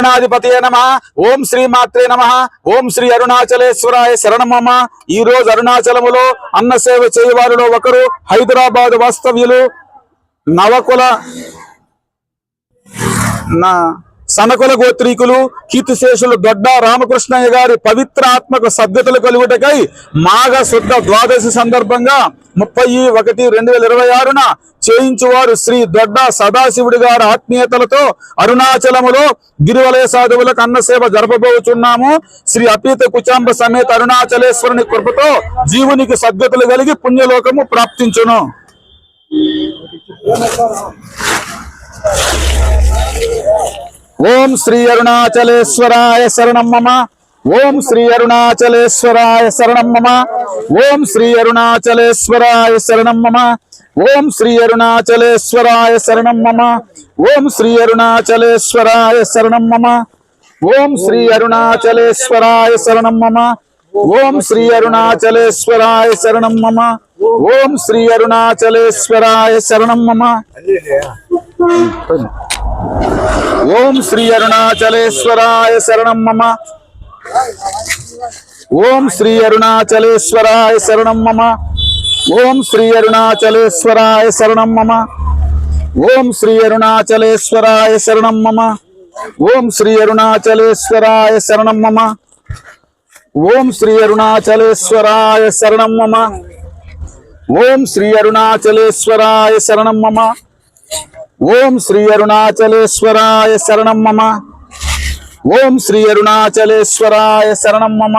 గణాధిపతి నమ? ఓం శ్రీ మాత్రే నమ. ఓం శ్రీ అరుణాచలేశ్వరాయ శరణమమ ఈ రోజు అరుణాచలములో అన్న సేవ చేయవారిలో ఒకరు హైదరాబాద్ వాస్తవ్యులు నవకుల నా సనకుల గోత్రీకులు కీర్తిశేషులు దొడ్డ రామకృష్ణయ్య గారి పవిత్ర ఆత్మకు సభ్యతలు కలుగుటకై మాఘ శుద్ధ ద్వాదశి సందర్భంగా ముప్పై ఒకటి రెండు వేల ఇరవై ఆరున చేయించువారు శ్రీ దొడ్డ సదాశివుడి గారి ఆత్మీయతలతో అరుణాచలములో గిరివలయ సాధువులకు అన్నసేవ జరపబోచున్నాము. శ్రీ అపీత కుచాంబ సమేత అరుణాచలేశ్వరుని కృపతో జీవునికి సద్గతులు కలిగి పుణ్యలోకము ప్రాప్తించును. ఓం శ్రీ అరుణాచలేశ్వరాయ శరణం మమ. ఓం శ్రీ అరుణాచలేశ్వరాయ శరణం మమ. ఓం శ్రీ అరుణాచలేశ్వరాయ శరణం మమ. ఓం శ్రీ అరుణాచలేశ్వరాయ శరణం మమ. ఓం శ్రీ అరుణాచలేశ్వరాయ శరణం మమ. ఓం శ్రీ అరుణాచలేశ్వరాయ శరణం మమ. ఓం శ్రీ అరుణాచలేశ్వరాయ శరణం మమ. ఓం శ్రీ అరుణాచలేశ్వరాయ శరణం మమ. ఓం శ్రీ అరుణాచలేశ్వరాయ శరణం మమ. ఓం శ్రీ అరుణాచలేశ్వరాయ శరణం మమ. ఓం శ్రీ అరుణాచలేశ్వరాయ శరణం మమ. ఓం శ్రీ అరుణాచలేశ్వరాయ శరణం మమ. ఓం శ్రీ అరుణాచలేశ్వరాయ శరణం మమ. ఓం శ్రీ అరుణాచలేశ్వరాయ శరణం మమ. ఓం శ్రీ అరుణాచలేశ్వరాయ శరణం మమ. ఓం శ్రీ అరుణాచలేశ్వరాయ శరణం మమ. ఓం శ్రీ అరుణాచలేశ్వరాయ శరణం మమ.